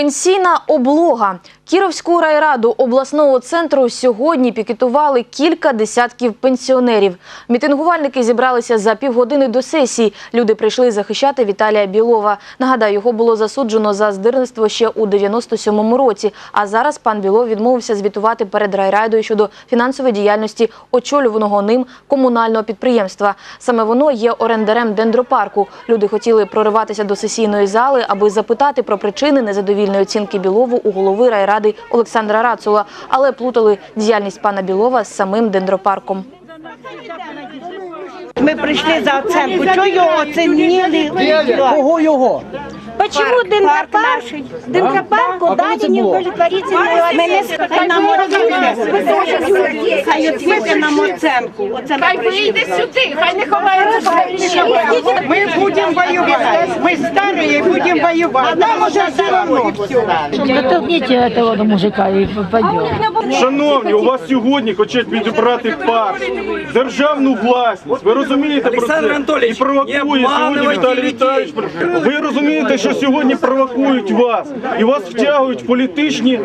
Пенсійна облога. Кіровську райраду обласного центру сьогодні пікетували кілька десятків пенсіонерів. Мітингувальники зібралися за півгодини до сесії. Люди прийшли захищати Віталія Білова. Нагадаю, його було засуджено за здирництво ще у 97-му році. А зараз пан Білов відмовився звітувати перед райрадою щодо фінансової діяльності очолюваного ним комунального підприємства. Саме воно є орендарем дендропарку. Люди хотіли прориватися до сесійної зали, аби запитати про причини незадовільної оцінки Білову у голови райради Олександра Рацула, але плутали діяльність пана Білова з самим дендропарком. Ми прийшли за оценку. Чого його оцінили? Кого його? Почему Парк Дендропарк. Дендропарку дали оценку? хай нам оцінку. Хай оцінити нам оценку. Хай вийде сюди, хай не ховається. Ми будемо воювати. Ми старі і будемо воювати. Нам уже все одно. Дотолкните этого мужика и пойдем. Шановні, у вас сьогодні хочуть відібрати парк, державну власність. Ви розумієте про це? І провокує сьогодні Віталій. Віталійович. Ви розумієте, що сьогодні провокують вас і вас втягують в політичні